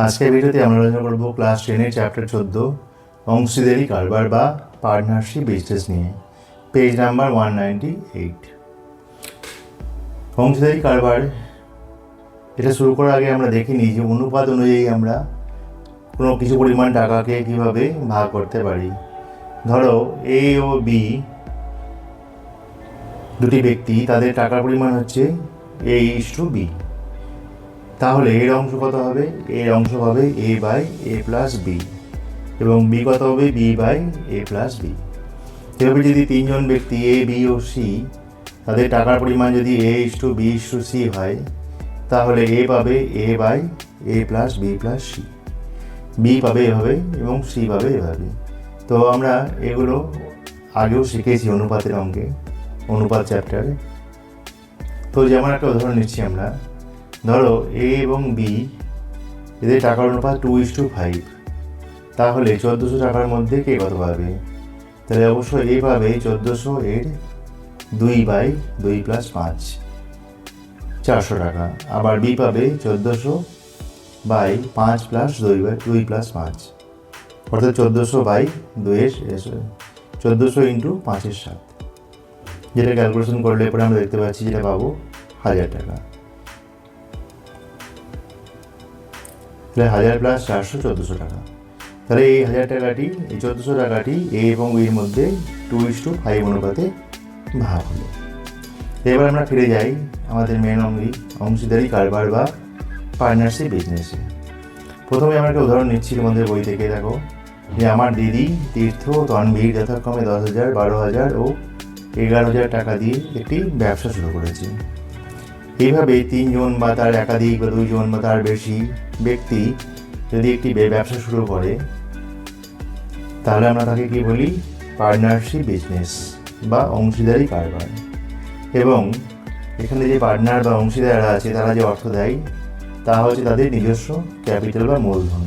আজকের ভিডিওতে আমরা আলোচনা করব ক্লাস টেনের চ্যাপ্টার চোদ্দ, অংশীদারি কারবার বা পার্টনারশিপ বিজনেস নিয়ে। Page number one ninety eight অংশীদারি কারবার, এটা শুরু করার আগে আমরা দেখিনি যে অনুপাত অনুযায়ী আমরা কোনো কিছু পরিমাণ টাকাকে কীভাবে ভাগ করতে পারি। ধরো এ ও বি দুটি ব্যক্তি, তাদের টাকার পরিমাণ হচ্ছে এ ইস টু বি তাহলে এর অংশ কত হবে? এর অংশ হবে A by A plus B এবং বি কত হবে? B by A plus B এভাবে যদি তিনজন ব্যক্তি এ বি ও সি তাদের টাকার পরিমাণ যদি A is to B is to C হয়, তাহলে এ পাবে A by A plus B plus C B পাবে এভাবে এবং সি পাবে এভাবে। তো আমরা এগুলো আগেও শিখেছি অনুপাতের অঙ্কে, অনুপাত চ্যাপ্টারে তো যেমন একটা উদাহরণ নিচ্ছি আমরা। ধরো এ এবং বি এদের টাকার অনুপাত টু ইস টু ফাইভ তাহলে চোদ্দোশো টাকার মধ্যে কে কত পাবে? তাহলে অবশ্যই এ পাবে চোদ্দোশো এর দুই বাই দুই প্লাস পাঁচ, চারশো টাকা। আবার বি পাবে চোদ্দোশো বাই পাঁচ প্লাস দুই বাই দুই প্লাস পাঁচ, অর্থাৎ চোদ্দোশো বাই দুইয়ের চোদ্দোশো ইন্টু পাঁচের সাত, যেটা ক্যালকুলেশন করলে পরে আমরা দেখতে পাচ্ছি যেটা পাবো হাজার টাকা। তাহলে হাজার প্লাস চারশো চোদ্দোশো টাকা। তাহলে এই হাজার টাকাটি, এই চোদ্দোশো টাকাটি এ এবং বির মধ্যে টু ইস টু ফাইভ অনুপাতে ভাগ হলো এবার আমরা ফিরে যাই আমাদের মেন অঙ্গি অংশীদারি কারবার বা পার্টনারশিপ বিজনেসে প্রথমে আমরা একটা উদাহরণ নিচ্ছি তোমাদের বই থেকে, দেখো। যে আমার দিদি তীর্থ তনবীর যথাক্রমে দশ হাজার, বারো হাজার ও এগারো হাজার টাকা দিয়ে একটি ব্যবসা শুরু করেছে। এইভাবে তিনজন বা তার একাধিক বা দুইজন বা তার বেশি ব্যক্তি যদি একটি ব্যবসা শুরু করে, তাহলে আমরা তাকে কি বলি? পার্টনারশিপ বিজনেস বা অংশীদারি কারবার। এবং এখানে যে পার্টনার বা অংশীদাররা আছে, তারা যে অর্থ দেয়, তা হচ্ছে তাদের নিজস্ব ক্যাপিটাল বা মূলধন।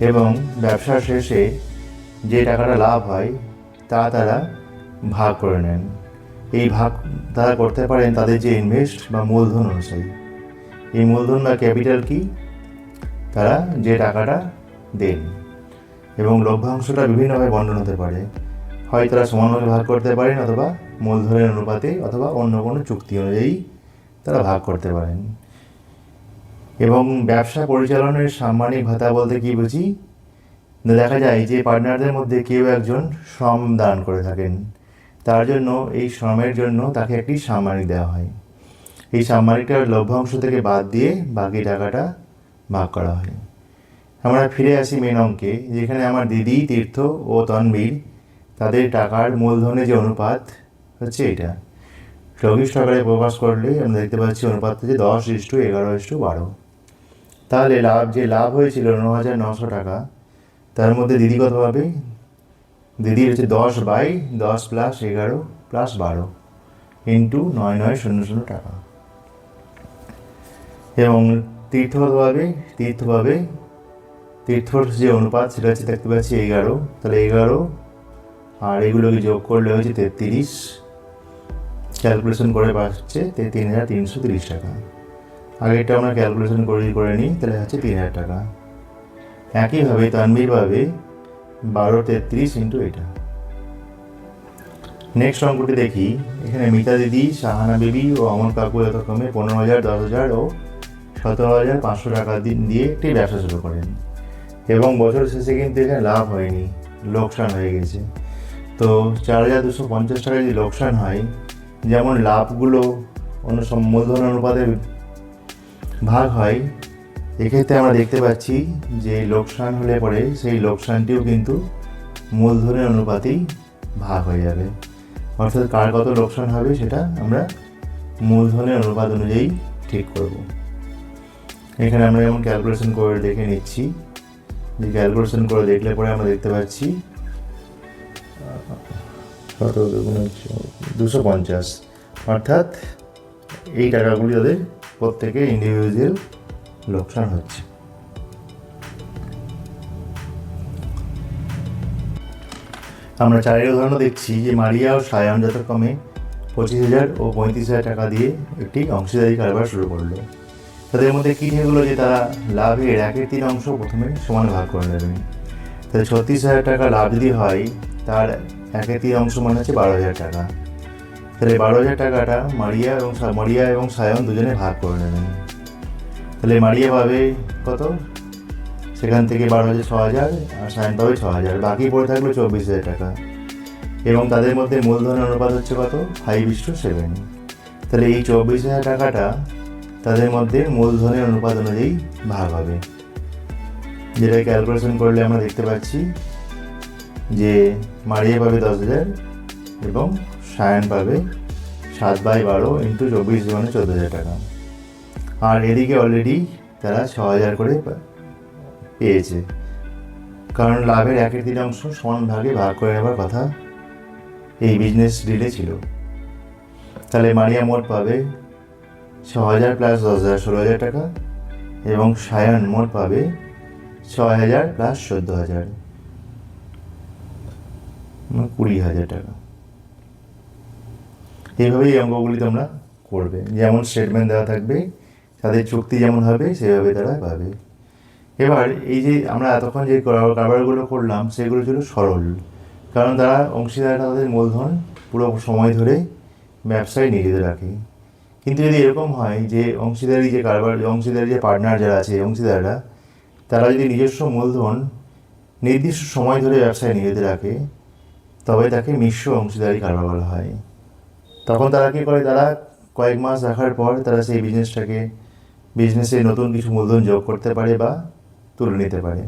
এবং ব্যবসার শেষে যে টাকাটা লাভ হয়, তা তারা ভাগ করে নেন। এই ভাগ তারা করতে পারেন তাদের যে ইনভেস্ট বা মূলধন অনুযায়ী এই মূলধন বা ক্যাপিটাল কি? তারা যে টাকাটা দেন। এবং লভ্যাংশটা বিভিন্নভাবে বন্টন হতে পারে। হয় তারা সমানভাবে ভাগ করতে পারেন অথবা মূলধনের অনুপাতে অথবা অন্য কোনো চুক্তি অনুযায়ী তারা ভাগ করতে পারেন। এবং ব্যবসা পরিচালনের সাম্মানিক ভাতা বলতে কি বুঝি? দেখা যায় যে পার্টনারদের মধ্যে কেউ একজন শ্রম দান করে থাকেন। তার জন্য, এই শ্রমের জন্য তাকে একটি সাম্মানিক দেওয়া হয়। এই সাম্মানিকটার লভ্যাংশ থেকে বাদ দিয়ে বাকি টাকাটা ভাগ করা হয়। আমরা ফিরে আসি মেন অঙ্কে, যেখানে আমার দিদি, তীর্থ ও তনবীর, তাদের টাকার মূলধনের যে অনুপাত হচ্ছে এটা। চব্বিশ টাকায় প্রকাশ করলে আমরা দেখতে পাচ্ছি অনুপাত হচ্ছে দশ ইস্টু এগারো ইস্টু বারো। তাহলে লাভ, যে লাভ হয়েছিল ন হাজার নশো টাকা, তার মধ্যে দিদি কত পাবে দিদি হচ্ছে দশ বাই দশ প্লাস এগারো প্লাস বারো ইন্টু নয় নয় শূন্য শূন্য টাকা। এবং তীর্থ পাবে তীর্থ পাবে তীর্থর যে অনুপাত সেটা হচ্ছে দেখতে পাচ্ছি এগারো। তাহলে এগারো, আর এগুলোকে যোগ করলে হচ্ছে তেত্রিশ। ক্যালকুলেশন করে পাচ্ছে তিন হাজার তিনশো তিরিশ টাকা। আগেরটা আমরা ক্যালকুলেশন করে করে নিই, তাহলে হচ্ছে তিন হাজার টাকা। একইভাবে তানবির পাবে বারো তেত্রিশ ইন্টু এটা। নেক্সট অঙ্কটি দেখি। এখানে মিতা দিদি শাহানা বিবি ও অমর কাকু যথাক্রমে পনেরো হাজার, দশ হাজার ও সতেরো হাজার পাঁচশো টাকা দি- দিয়ে একটি ব্যবসা শুরু করেন। এবং বছর শেষে কিন্তু এখানে লাভ হয়নি। লোকসান হয়ে গেছে। তো চার হাজার দুশো পঞ্চাশ টাকা যদি লোকসান হয়, যেমন লাভগুলো অন্য সব মূলধন অনুপাতে ভাগ হয় এক্ষেত্রে আমরা দেখতে পাচ্ছি যে লোকসান হলে পরে সেই লোকসানটিও কিন্তু মূলধনের অনুপাতেই ভাগ হয়ে যাবে। অর্থাৎ কার কত লোকসান হবে সেটা আমরা মূলধনের অনুপাত অনুযায়ী ঠিক করব। এখানে আমরা যেমন ক্যালকুলেশন করে দেখে নিচ্ছি, যে ক্যালকুলেশন করে দেখলে পরে আমরা দেখতে পাচ্ছি দুশো পঞ্চাশ। অর্থাৎ এই টাকাগুলি তাদের প্রত্যেকে ইন্ডিভিজুয়াল লোকসান হচ্ছে। আমরা চারের উদাহরণ দেখছি যে মারিয়া ও সায়ন যথাক্রমে পঁচিশ হাজার ও পঁয়ত্রিশ হাজার টাকা দিয়ে একটি অংশীদারি কারবার শুরু করল। তাদের মধ্যে কী হলো যে তারা লাভের একের তিন অংশ প্রথমে সমান ভাগ করে নেবেন তাহলে ছত্রিশ হাজার টাকা লাভ যদি হয়, তার একের তিন অংশ মানে হচ্ছে বারো হাজার টাকা। তাহলে বারো হাজার টাকাটা মারিয়া এবং মারিয়া এবং সায়ন দুজনে ভাগ করে নেবেন। তাহলে মারিয়া পাবে কত? সেখান থেকে বারো হাজার ছ হাজার আর সায়ন পাবে ছ হাজার বাকি পড়ে থাকল চব্বিশ হাজার টাকা। এবং তাদের মধ্যে মূলধনের অনুপাত হচ্ছে কত? ফাইভ ইস টু সেভেন তাহলে এই চব্বিশ হাজার টাকাটা তাদের মধ্যে মূলধনের অনুপাত অনুযায়ী ভাগ হবে যেটা ক্যালকুলেশন করলে আমরা দেখতে পাচ্ছি যে মারিয়া পাবে দশ হাজার এবং সায়ন পাবে সাত বাই বারো ইন্টু চব্বিশ মানে চোদ্দ হাজার টাকা। আর এদিকে অলরেডি তারা ছ হাজার করে পেয়েছে। কারণ লাভের একের দিন অংশ সমান ভাগে ভাগ করে নেবার কথা এই বিজনেস ডিলে ছিল। তাহলে মারিয়া মোট পাবে ছ হাজার প্লাস দশ হাজার, ষোলো হাজার টাকা এবং সায়ন মোট পাবে ছয় হাজার প্লাস চোদ্দ হাজার। মানে কুড়ি হাজার টাকা। এইভাবেই অঙ্কগুলি তোমরা করবে। যেমন স্টেটমেন্ট দেওয়া থাকবে তাদের চুক্তি যেমন হবে, সেভাবে তারা পাবে। এবার এই যে আমরা এতক্ষণ যে কারবার- কারবারগুলো করলাম, সেগুলো ছিল সরল। কারণ তারা অংশীদাররা তাদের মূলধন পুরো সময় ধরে ব্যবসায় নিয়োজিত রাখে। কিন্তু যদি এরকম হয় যে অংশীদারি যে কারবার অংশীদারি যে পার্টনার যারা আছে, অংশীদাররা, তারা যদি নিজস্ব মূলধন নির্দিষ্ট সময় ধরে ব্যবসায় নিয়োজিত রাখে, তবে তাকে মিশ্র অংশীদারি কারবার বলা হয়। তখন তারা কী করে? তারা কয়েক মাস রাখার পর তারা সেই বিজনেসটাকে বিজনেসে নতুন কিছু মূলধন যোগ করতে পারে বা তুলে নিতে পারে।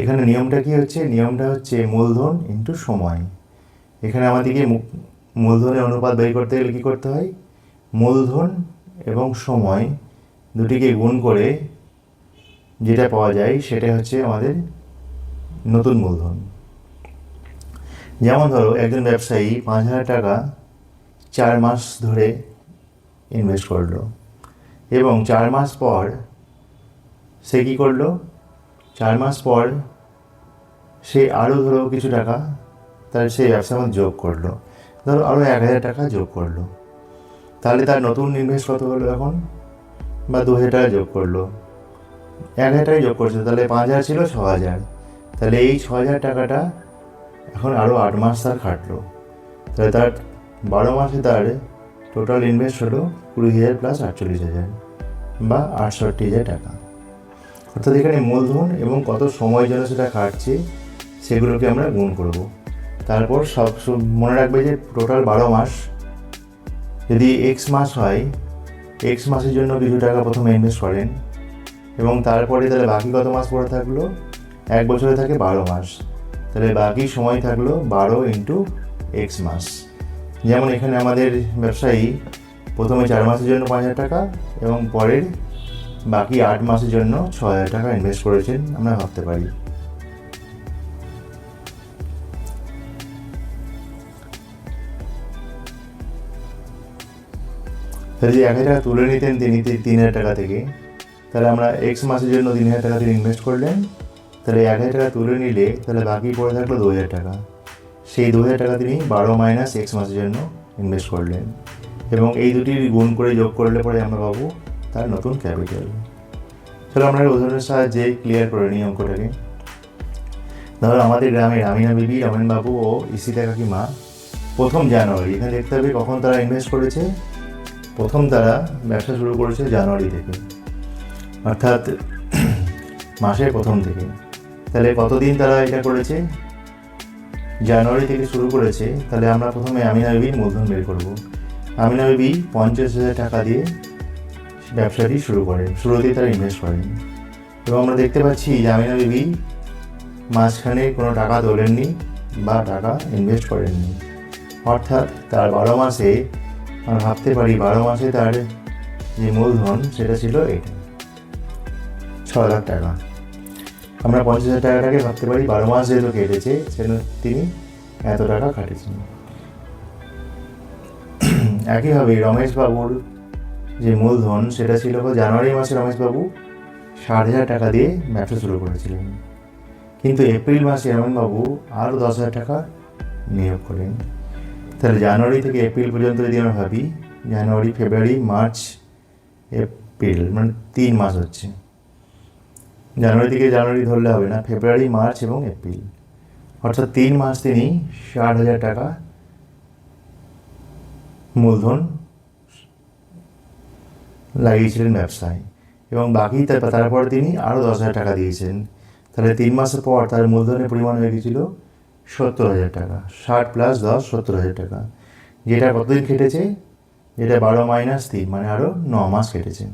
এখানে নিয়মটা কি হচ্ছে? নিয়মটা হচ্ছে মূলধন ইন্টু সময়। এখানে আমাদেরকে মূলধনের অনুপাত বের করতে গেলে কী করতে হয়? মূলধন এবং সময় দুটিকে গুণ করে যেটা পাওয়া যায় সেটা হচ্ছে আমাদের নতুন মূলধন। যেমন ধরো, একজন ব্যবসায়ী পাঁচ হাজার টাকা চার মাস ধরে ইনভেস্ট করল। এবং চার মাস পর সে কী করল? চার মাস পর সে আরও ধরো কিছু টাকা তার সেই ব্যবসার মধ্যে যোগ করল। ধরো আরও এক হাজার টাকা যোগ করল। তাহলে তার নতুন ইনভেস্ট কত হলো এখন? বা দু হাজার টাকা যোগ করল। এক হাজার টাকা যোগ করছে, তাহলে পাঁচ হাজার ছিল ছ হাজার। তাহলে এই ছ হাজার টাকাটা এখন আরও আট মাস তার খাটলো। তাহলে তার বারো মাসে তার টোটাল ইনভেস্ট হলো কুড়ি হাজার প্লাস আটচল্লিশ হাজার। বা আটষট্টি হাজার টাকা। অর্থাৎ এখানে মূলধন এবং কত সময় জন্য সেটা খাটছে সেগুলোকে আমরা গুণ করব। তারপর সব মনে রাখবে যে টোটাল বারো মাস। যদি এক্স মাস হয় এক্স মাসের জন্য কিছু টাকা প্রথমে ইনভেস্ট করেন এবং তারপরে তাহলে বাকি কত মাস পরে থাকল? এক বছরে থাকে বারো মাস। তাহলে বাকি সময় থাকল বারো ইন্টু এক্স মাস। যেমন এখানে আমাদের ব্যবসায়ী প্রথমে চার মাসের জন্য পাঁচ হাজার টাকা এবং পরের বাকি আট মাসের জন্য ছ হাজার টাকা ইনভেস্ট করেছেন আমরা ভাবতে পারি। তাহলে যে এক হাজার টাকা তুলে নিতেন তিনি তিন হাজার টাকা থেকে, তাহলে আমরা এক্স মাসের জন্য তিন হাজার টাকা তিনি ইনভেস্ট করলেন, তাহলে এক হাজার টাকা তুলে নিলে তাহলে বাকি পড়ে থাকল দু হাজার টাকা। সেই দু হাজার টাকা তিনি বারো মাইনাস এক্স মাসের জন্য ইনভেস্ট করলেন। এবং এই দুটি গুণ করে যোগ করলে পরে আমরা পাবো তার নতুন ক্যাপিটাল। তাহলে আমরা উদাহরণের সাহায্যে ক্লিয়ার করে নিই অঙ্কটাকে। ধরো আমাদের গ্রামে আমিনা বিবি, রমেন বাবু ও ইসিতা কাকিমা প্রথম জানুয়ারি। এখানে দেখতে হবে কখন তারা ইনভেস্ট করেছে? প্রথম তারা ব্যবসা শুরু করেছে জানুয়ারি থেকে। অর্থাৎ মাসের প্রথম থেকে। তাহলে কতদিন তারা এটা করেছে? জানুয়ারি থেকে শুরু করেছে। তাহলে আমরা প্রথমে আমিনা বিবির মূলধন বের করব। আমিনা বিবি পঞ্চাশ হাজার টাকা দিয়ে ব্যবসাটি শুরু করেন, শুরুতেই তারা ইনভেস্ট করেন। এবং আমরা দেখতে পাচ্ছি যে আমিনা বিবি মাঝখানে কোনো টাকা তোলেননি বা টাকা ইনভেস্ট করেননি। অর্থাৎ তার বারো মাসে আমরা ভাবতে পারি বারো মাসে তার যে মূলধন সেটা ছিল এটা ছ লাখ টাকা। আমরা পঞ্চাশ হাজার টাকাটাকে ভাবতে পারি বারো মাস যেহেতু কেটেছে, সেজন্য তিনি এত টাকা খাটিয়েছেন। একইভাবে রমেশবাবুর যে মূলধন, সেটা ছিল জানুয়ারি মাসে রমেশবাবু ষাট হাজার টাকা দিয়ে ব্যবসা শুরু করেছিলেন। কিন্তু এপ্রিল মাসে রমেনবাবু আরও দশ হাজার টাকা নিয়োগ করেন তাহলে জানুয়ারি থেকে এপ্রিল পর্যন্ত যদি আমরা ভাবি, জানুয়ারি, ফেব্রুয়ারি, মার্চ, এপ্রিল মানে তিন মাস হচ্ছে। জানুয়ারি থেকে জানুয়ারি ধরলে হবে না, ফেব্রুয়ারি, মার্চ এবং এপ্রিল। অর্থাৎ তিন মাস তিনি ষাট হাজার টাকা মূলধন লাগিয়েছিলেন ব্যবসায়। এবং বাকি তার- তারপরে তিনি আরও দশ হাজার টাকা দিয়েছেন। তাহলে তিন মাসের পর তার মূলধনের পরিমাণ হয়ে গেছিল সত্তর হাজার টাকা, ষাট প্লাস দশ, সত্তর হাজার টাকা। যেটা কতদিন কেটেছে? যেটা বারো মাইনাস তিন মানে আরও ন মাস কেটেছে।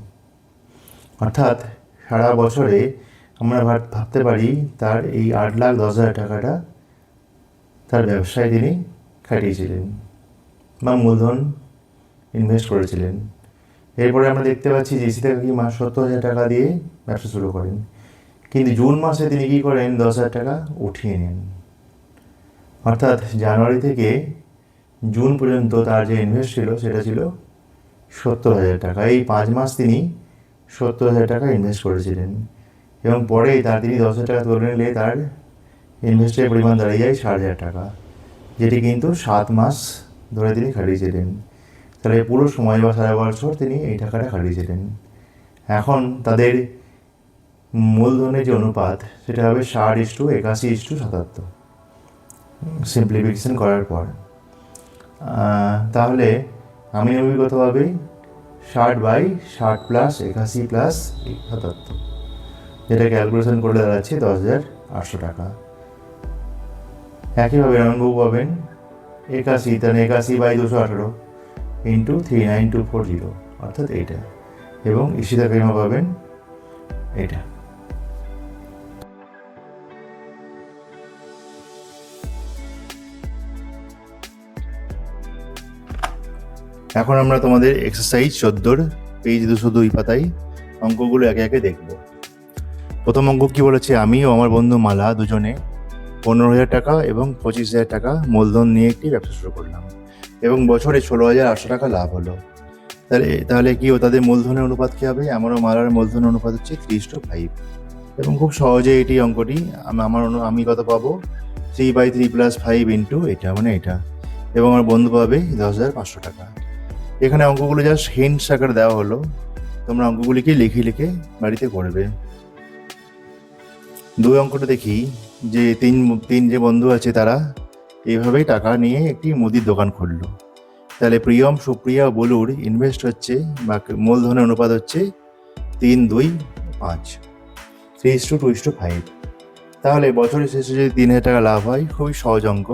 অর্থাৎ সারা বছরে আমরা ভাব- ভাবতে পারি তার এই আট লাখ দশ হাজার টাকাটা তার ব্যবসায় তিনি খাটিয়েছিলেন। বা মূলধন ইনভেস্ট করেছিলেন। এরপরে আমরা দেখতে পাচ্ছি জেসি থেকে কি মাস সত্তর হাজার টাকা দিয়ে ব্যবসা শুরু করেন। কিন্তু জুন মাসে তিনি কী করেন? দশ হাজার টাকা উঠিয়ে নেন। অর্থাৎ জানুয়ারি থেকে জুন পর্যন্ত তার যে ইনভেস্ট ছিল সেটা ছিল সত্তর হাজার টাকা। এই পাঁচ মাস তিনি সত্তর হাজার টাকা ইনভেস্ট করেছিলেন। এবং পরে তার তিনি দশ হাজার টাকা তুলে নিলে তার ইনভেস্টের পরিমাণ দাঁড়িয়ে যায় ষাট হাজার টাকা, যেটি কিন্তু সাত মাস ধরে তিনি খাটিয়েছিলেন তাহলে পুরো সময় বা সারা বছর তিনি এই টাকাটা খাটিয়েছিলেন এখন তাদের মূলধনের যে অনুপাত, সেটা হবে ষাট ইস টু একাশি ইস টু সাতাত্তর। সিম্পলিফিকেশন করার পর। তাহলে আমি অভিজ্ঞতভাবে ষাট বাই ষাট প্লাস একাশি প্লাস সাতাত্তর, যেটা ক্যালকুলেশন করলে দাঁড়াচ্ছে দশ হাজার আটশো টাকা। একইভাবে রণবাবু পাবেন একাশি, তাহলে একাশি বাই দুশো আঠারো into three nine two four zero অর্থাৎ এইটা। এবং ঈশিতা কারিমা পাবেন এটা এখন আমরা তোমাদের এক্সারসাইজ চোদ্দোর পেজ দুশো দুই পাতায় অঙ্কগুলো একে একে দেখব। প্রথম অঙ্ক কি বলেছে? আমি ও আমার বন্ধু মালা দুজনে পনেরো হাজার টাকা এবং পঁচিশ হাজার টাকা মূলধন নিয়ে একটি ব্যবসা শুরু করলাম। এবং বছরে ষোলো হাজার আটশো টাকা লাভ হলো। তাহলে তাহলে কি ও তাদের মূলধনের অনুপাত কী হবে? আমার ও মালার মূলধনের অনুপাত হচ্ছে থ্রি টু ফাইভ এবং খুব সহজে এটি অঙ্কটি আমি, আমার আমি কত পাবো? Three by three plus five into এটা মানে এটা। এবং আমার বন্ধু পাবে দশ হাজার পাঁচশো টাকা। এখানে অঙ্কগুলো জাস্ট হিন্টস আকারে দেওয়া হলো। তোমরা অঙ্কগুলিকে লিখে লিখে বাড়িতে করবে। দুই অঙ্কটা দেখি। যে তিন তিন যে বন্ধু আছে তারা এইভাবেই টাকা নিয়ে একটি মুদির দোকান খুললো। তাহলে প্রিয়ম, সুপ্রিয়া বলুর ইনভেস্ট হচ্ছে বা মূলধনের অনুপাত হচ্ছে তিন, দুই, পাঁচ। Three is to two is to five তাহলে বছরের শেষে যদি তিন হাজার টাকা লাভ হয়, খুবই সহজ অঙ্ক।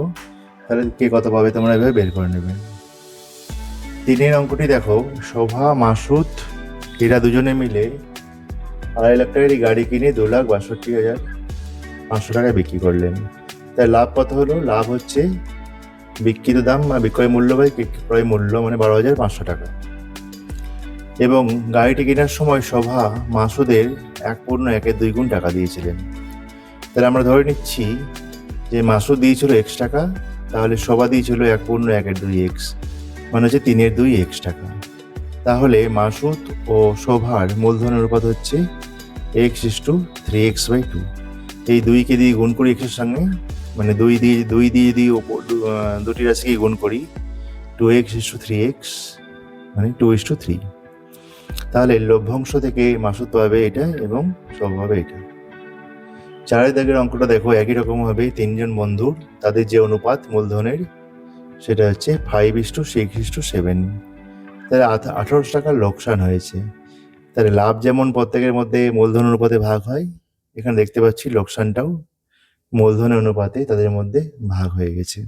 তাহলে কে কত পাবে তোমরা এভাবে বের করে নেবে। তিনের অঙ্কটি দেখো, শোভা, মাসুদ এরা দুজনে মিলে আড়াই লাখ টাকার এই গাড়ি কিনে দু লাখ বাষট্টি হাজার পাঁচশো টাকায় বিক্রি করলেন। তাই লাভ কত হলো? লাভ হচ্ছে বিক্রিত দাম বা বিক্রয় মূল্য বাই ক্রয় মূল্য মানে বারো হাজার পাঁচশো টাকা। এবং গাড়িটি কেনার সময় শোভা মাসুদের এক পূর্ণ একের দুই গুণ টাকা দিয়েছিলেন। তাহলে আমরা ধরে নিচ্ছি যে মাসুদ দিয়েছিল এক্স টাকা, তাহলে শোভা দিয়েছিল এক পূর্ণ একের দুই এক্স মানে হচ্ছে তিনের দুই এক্স টাকা। তাহলে মাসুদ ও শোভার মূলধনের অনুপাত হচ্ছে x is to three x by two এই দুইকে দিয়ে গুণ করি এক্সের সঙ্গে? মানে দুই দিয়ে দুই দিয়ে যদি ওপর দু- দুটি রাশিকে গুণ করি two x is to three x মানে টু ইস টু থ্রি তাহলে লভ্যাংশ থেকে মাসুদ পাবে এটা এবং সব হবে এটা। চারের দাগের অঙ্কটা দেখো, একই রকম ভাবে তিনজন বন্ধুর, তাদের যে অনুপাত মূলধনের, সেটা হচ্ছে five is to six is to seven তাহলে আঠারোশো টাকার লোকসান হয়েছে। তাহলে লাভ যেমন প্রত্যেকের মধ্যে মূলধন অনুপাতে ভাগ হয় এখানে দেখতে পাচ্ছি লোকসানটাও মূলধনের অনুপাতে তাদের মধ্যে ভাগ হয়ে গেছে।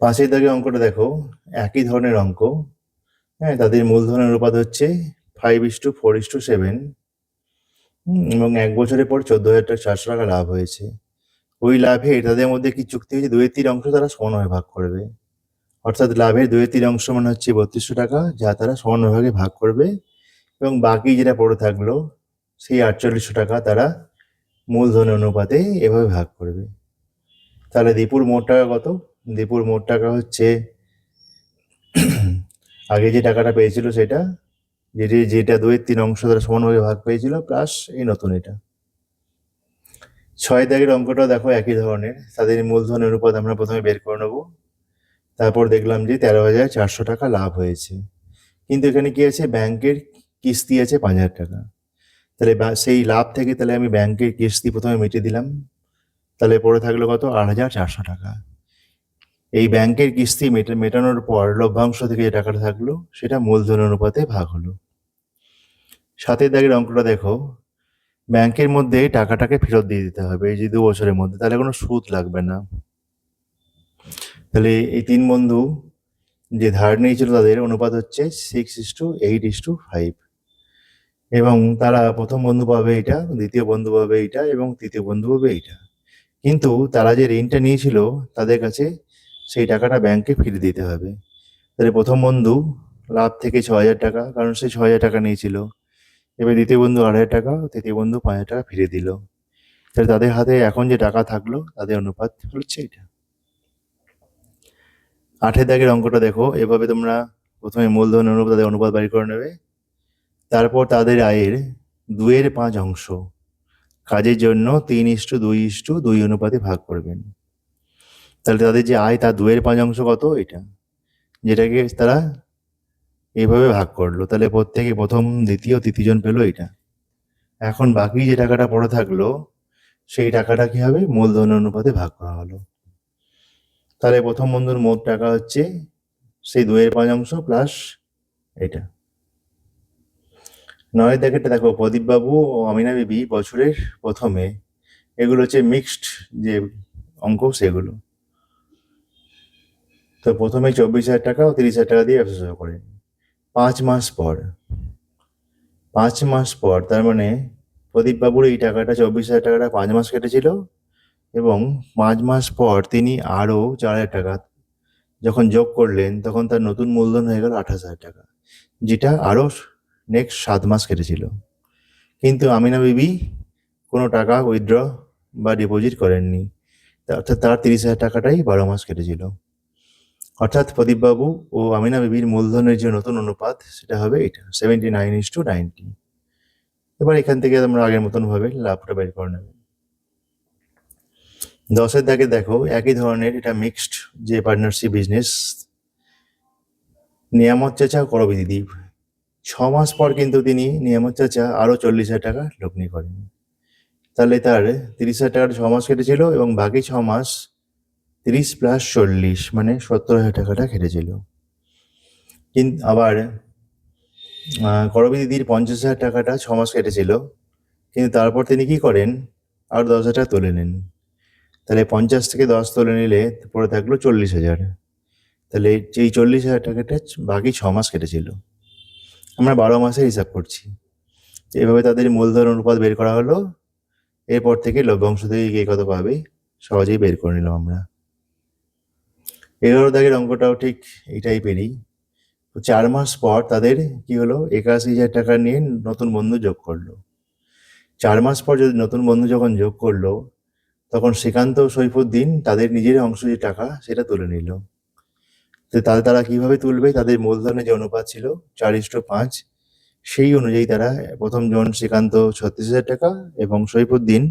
পাশের দাগে অঙ্কটা দেখো, একই ধরনের অঙ্ক। হ্যাঁ তাদের মূলধনের অনুপাত হচ্ছে five is to four is to seven এবং এক বছরের পর চোদ্দ হাজার টাকা চারশো টাকা লাভ হয়েছে। ওই লাভে তাদের মধ্যে কি চুক্তি হয়েছে? দুই তিন অংশ তারা সমানভাবে ভাগ করবে। অর্থাৎ লাভের দুই তিন অংশ মানে হচ্ছে বত্রিশশো টাকা, যা তারা সমানভাবে ভাগ করবে। এবং বাকি যেটা পড়ে থাকল সেই আটচল্লিশশো টাকা তারা মূলধন অনুপাতে এভাবে ভাগ করবে। তাহলে দীপুর মোট টাকা কত? দীপুর মোট টাকা হচ্ছে, আগে যে টাকাটা পেয়েছিল সেটা যেটি যেটা দুয়ের তিন অংশ তারা সমানভাবে ভাগ পেয়েছিল প্লাস এই নতুন এটা। ছয় দাগের অঙ্কটাও দেখো একই ধরনের। তাদের মূলধন অনুপাত আমরা প্রথমে বের করে নেব। তারপর দেখলাম যে তেরো হাজার চারশো টাকা লাভ হয়েছে। কিন্তু এখানে কি আছে? ব্যাংকের কিস্তি আছে পাঁচ হাজার টাকা। তাহলে সেই লাভ থেকে তাহলে আমি ব্যাংকের কিস্তি প্রথমে মিটিয়ে দিলাম। তাহলে পড়ে থাকল কত? আট হাজার চারশো টাকা। এই ব্যাংকের কিস্তি মেটা- মেটানোর পর লভ্যাংশ থেকে যে টাকাটা থাকল, সেটা মূলধন অনুপাতে ভাগ হলো। সাতের দাগের অঙ্কটা দেখো। ব্যাংকের মধ্যে টাকাটাকে ফেরত দিয়ে দিতে হবে। এই যে দু বছরের মধ্যে, তাহলে কোনো সুদ লাগবে না। তাহলে এই তিন বন্ধু যে ধার নিয়েছিল তাদের অনুপাত হচ্ছে six is to eight is to five এবং তারা প্রথম বন্ধু পাবে এটা, দ্বিতীয় বন্ধু পাবে এটা এবং তৃতীয় বন্ধু পাবে এইটা কিন্তু তারা যে ঋণটা নিয়েছিল তাদের কাছে সেই টাকাটা ব্যাংকে ফিরে দিতে হবে। তাহলে প্রথম বন্ধু লাভ থেকে ছ হাজার টাকা, কারণ সে ছ হাজার টাকা নিয়েছিল। এবার দ্বিতীয় বন্ধু আড়াই হাজার টাকা, তৃতীয় বন্ধু পাঁচ হাজার টাকা ফিরে দিল। তাহলে তাদের হাতে এখন যে টাকা থাকল, তাদের অনুপাত হচ্ছে এটা। আঠের দাগের অঙ্কটা দেখো, এভাবে তোমরা প্রথমে মূলধন অনুপাত তাদের অনুপাত বাড়ি করে নেবে। তারপর তাদের আয়ের দুয়ের পাঁচ অংশ। কাজের জন্য তিন ইস্টু দুই ইস্টু দুই অনুপাতে ভাগ করবেন। তাহলে তাদের যে আয়, তার দুয়ের পাঁচ অংশ কত? এটা। যেটাকে তারা এইভাবে ভাগ করল। তাহলে প্রত্যেকে প্রথম, দ্বিতীয় তৃতীয়জন পেল এটা। এখন বাকি যে টাকাটা পড়ে থাকল, সেই টাকাটা কি হবে? মূলধন অনুপাতে ভাগ করা হলো। তাহলে প্রথম বন্ধুর মোট টাকা হচ্ছে সেই দুয়ের পাঁচ অংশ প্লাস এটা। নয় দেখেটা দেখো প্রদীপ বাবু ও আমিনা বিবি বছরের প্রথমে। এগুলো হচ্ছে মিক্সড যে অঙ্ক, সেগুলো। তো প্রথমে চব্বিশ হাজার টাকা ও তিরিশ হাজার টাকা দিয়ে ব্যবসা শুরু করেন পাঁচ মাস পর, পাঁচ মাস পর, তার মানে প্রদীপ বাবুর এই টাকাটা চব্বিশ হাজার টাকাটা পাঁচ মাস কেটেছিল এবং পাঁচ মাস পর তিনি আরও চার হাজার টাকা যখন যোগ করলেন, তখন তার নতুন মূলধন হয়ে গেল আঠাশ হাজার টাকা, যেটা আরও নেক্সট সাত মাস কেটেছিল। কিন্তু আমিনা বিবি কোনো টাকা উইথড্র বা ডিপোজিট করেননি। অর্থাৎ তার তিরিশ হাজার টাকাটাই বারো মাস কেটেছিল। অর্থাৎ প্রদীপবাবু ও আমিনা বিবির মূলধনের যে নতুন অনুপাত, সেটা হবে এটা seventy nine is to ninety এবার এখান থেকে তোমরা আগের মতন ভাবে লাভটা বের করে নেবে। দশের দাগে দেখো, একই ধরনের এটা মিক্সড যে পার্টনারশিপ বিজনেস নিয়ামত চাচা করবিদি দ্বীপ ছ মাস পর কিন্তু তিনি নিয়ামত চাচা আরও চল্লিশ হাজার টাকা লগ্নি করেন। তাহলে তার তিরিশ হাজার টাকার ছ মাস কেটেছিল এবং বাকি ছ মাস তিরিশ প্লাস চল্লিশ মানে সত্তর হাজার টাকাটা কেটেছিল। কিন্তু আবার করবী দিদির পঞ্চাশ হাজার টাকাটা ছ মাস কেটেছিল। কিন্তু তারপর তিনি কি করেন? আর দশ হাজার তুলে নেন। তাহলে পঞ্চাশ থেকে দশ তুলে নিলে পরে থাকল চল্লিশ হাজার। তাহলে এই চল্লিশ হাজার টাকাটা বাকি ছ মাস কেটেছিল। আমরা বারো মাসের হিসাব করছি। এভাবে তাদের মূলধন অনুপাত বের করা হলো। এরপর থেকে লভ্যাংশ থেকে কে কত পাবে, সহজেই বের করে নিলাম আমরা। এগারো দাগের অঙ্কটাও ঠিক এই টাইপেরই। চার মাস পর তাদের কি হলো, একাশি হাজার টাকা নিয়ে নতুন বন্ধু যোগ করল। চার মাস পর যদি নতুন বন্ধু যখন যোগ করল, তখন শ্রীকান্ত সৈফুদ্দিন তাদের নিজের অংশ যে টাকা, সেটা তুলে নিল। তাদের তারা কীভাবে তুলবে, তাদের মূলধনের যে অনুপাত ছিল চার পাঁচ, সেই অনুযায়ী তারা প্রথম জন শ্রীকান্ত ছত্রিশ হাজার টাকা এবং সৈফুদ্দিন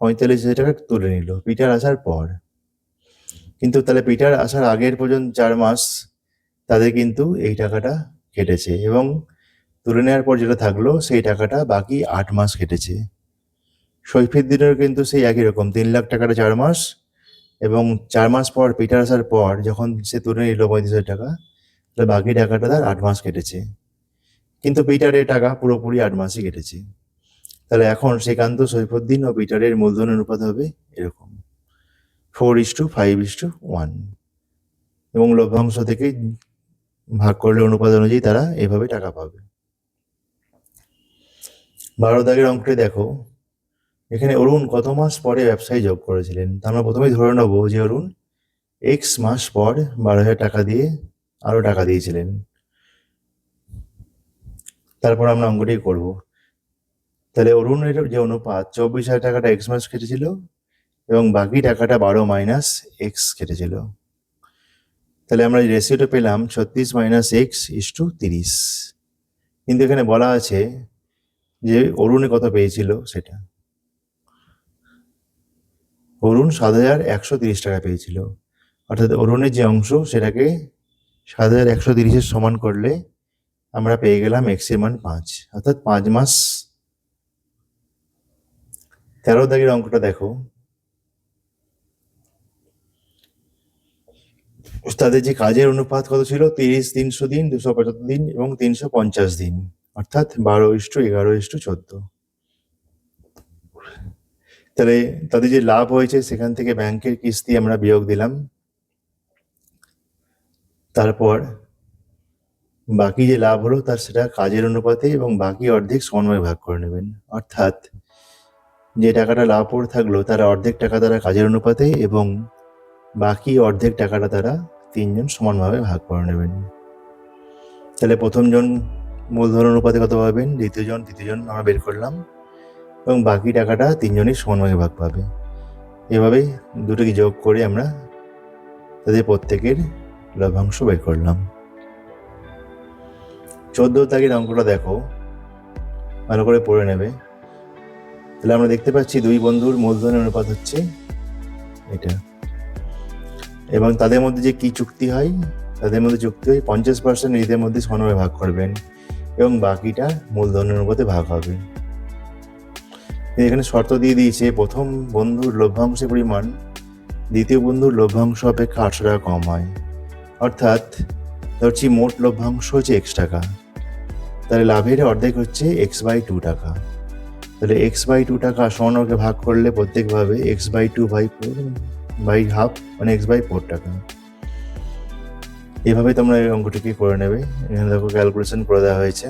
পঁয়তাল্লিশ হাজার টাকা তুলে নিল পিটার আসার পর। কিন্তু তাহলে পিটার আসার আগের পর্যন্ত চার মাস তাদের কিন্তু এই টাকাটা কেটেছে এবং তুলে নেওয়ার পর যেটা থাকল সেই টাকাটা বাকি আট মাস কেটেছে। সৈফুদ্দিনের কিন্তু সেই একই রকম তিন লাখ টাকাটা চার মাস এবং চার মাস পর পিটার আসার পর যখন সে তুলে নিল পঁয়ত্রিশ হাজার টাকা, তাহলে বাকি টাকাটা তার আট মাস কেটেছে। কিন্তু পিটারের টাকা পুরোপুরি আট মাসই কেটেছে। তাহলে এখন শ্রীকান্ত, সৈফুদ্দিন ও পিটারের মূলধন অনুপাত হবে এরকম। Four is to five is to one এবং লভ্যাংশ থেকে ভাগ করলে অনুপাত অনুযায়ী তারা এভাবে টাকা পাবে। বারো দাগের অঙ্কটি দেখো এখানে অরুণ কত মাস পরে ব্যবসায় যোগ করেছিলেন? তা আমরা প্রথমেই ধরে নেব যে অরুণ এক্স মাস পর বারো হাজার টাকা দিয়ে আরও টাকা দিয়েছিলেন। তারপর আমরা অঙ্কটি করব। তাহলে অরুণের যে অনুপাত চব্বিশ হাজার টাকাটা এক্স মাস কেটেছিল এবং বাকি টাকাটা বারো মাইনাস এক্স কেটেছিল। তাহলে আমরা রেসিওটা পেলাম ছত্রিশ মাইনাস এক্স ইস টু তিরিশ। কিন্তু এখানে বলা আছে যে অরুণে কত পেয়েছিল সেটা। অরুণ সাত হাজার একশো তিরিশ টাকা পেয়েছিল। অর্থাৎ অরুণের যে অংশ, সেটাকে সাত হাজার একশো তিরিশের সমান করলে আমরা পেয়ে গেলাম এক্সের মান পাঁচ। অর্থাৎ পাঁচ মাস। তেরো দাগের অঙ্কটা দেখো। তাদের যে কাজের অনুপাত কত ছিল? তিরিশ, তিনশো দিন, দুশো পঁচাত্তর দিন এবং তিনশো পঞ্চাশ দিন। অর্থাৎ বারো ইস্টু এগারো ইস্টু চোদ্দ। তাহলে তাদের যে লাভ হয়েছে, সেখান থেকে ব্যাংকের কিস্তি আমরা বিয়োগ দিলাম। তারপর বাকি যে লাভ হলো, তার সেটা কাজের অনুপাতে এবং বাকি অর্ধেক সমানভাবে ভাগ করে নেবেন। অর্থাৎ যে টাকাটা লাভ করে থাকল, তার অর্ধেক টাকা তারা কাজের অনুপাতে এবং বাকি অর্ধেক টাকাটা তারা তিনজন সমানভাবে ভাগ করে নেবেন। তাহলে প্রথমজন মূলধন অনুপাতে কত পাবেন? দ্বিতীয়জন, তৃতীয়জন আমরা বের করলাম। এবং বাকি টাকাটা তিনজনই সমানভাবে ভাগ পাবে। এভাবে দুটোকে যোগ করে আমরা তাদের প্রত্যেকের লভ্যাংশ বের করলাম। চোদ্দ তারিখের অঙ্কটা দেখো। ভালো করে পড়ে নেবে। তাহলে আমরা দেখতে পাচ্ছি দুই বন্ধুর মূলধনের অনুপাত হচ্ছে এটা। এবং তাদের মধ্যে যে কি চুক্তি হয়, তাদের মধ্যে চুক্তি হয় পঞ্চাশ পার্সেন্ট নিজেদের মধ্যে সমানভাবে ভাগ করবেন এবং বাকিটা মূলধনের অনুপাতে ভাগ হবে। এখানে শর্ত দিয়ে দিয়েছে, প্রথম বন্ধুর লভ্যাংশের পরিমাণ, দ্বিতীয় বন্ধুর লভ্যাংশ অপেক্ষা আটশো টাকা কম হয়। অর্থাৎ ধরছি মোট লভ্যাংশ হচ্ছে এক্স টাকা। তাহলে লাভের অর্ধেক হচ্ছে এক্স বাই টু টাকা। তাহলে এক্স বাই টু টাকা সমানকে ভাগ করলে প্রত্যেকভাবে x by two by four by half মানে এক্স বাই ফোর টাকা। এভাবে তোমরা এই অঙ্কটিকে করে নেবে। এখানে দেখো ক্যালকুলেশন করে দেওয়া হয়েছে।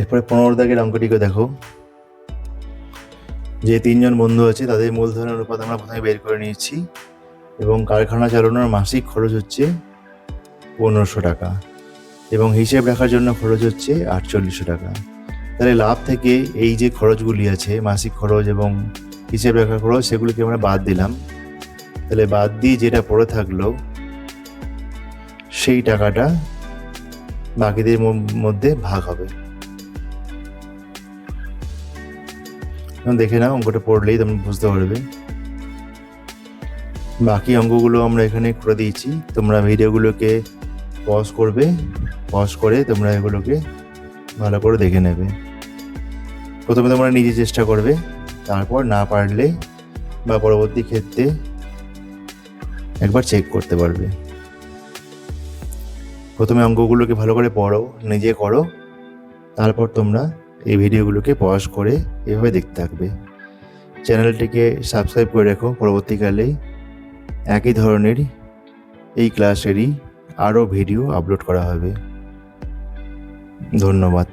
এরপরে পনেরো দাগের অঙ্কটিকে দেখো। যে তিনজন বন্ধু আছে, তাদের মূলধনের অনুপাত আমরা প্রথমে বের করে নিয়েছি এবং কারখানা চালানোর মাসিক খরচ হচ্ছে পনেরোশো টাকা এবং হিসেব রাখার জন্য খরচ হচ্ছে আটচল্লিশশো টাকা। তাহলে লাভ থেকে এই যে খরচগুলি আছে, মাসিক খরচ এবং হিসেব রাখার খরচ, সেগুলিকে আমরা বাদ দিলাম। তাহলে বাদ দিয়ে যেটা পড়ে থাকল, সেই টাকাটা বাকিদের মধ্যে ভাগ হবে। দেখে নাও, অঙ্কটা পড়লেই তোমরা বুঝতে পারবে। বাকি অঙ্কগুলো আমরা এখানে করে দিয়েছি। তোমরা ভিডিওগুলোকে পজ করবে পজ করে তোমরা এগুলোকে ভালো করে দেখে নেবে। প্রথমে তোমরা নিজে চেষ্টা করবে, তারপর না পারলে বা পরবর্তী ক্ষেত্রে একবার চেক করতে পারবে। প্রথমে অঙ্কগুলোকে ভালো করে পড়ো, নিজে করো, তারপর তোমরা এই ভিডিওগুলোকে পজ করে এভাবে দেখতে থাকবে। চ্যানেলটিকে সাবস্ক্রাইব করে রেখো পরবর্তীকালে একই ধরনের এই ক্লাসেরই আরও ভিডিও আপলোড করা হবে। ধন্যবাদ।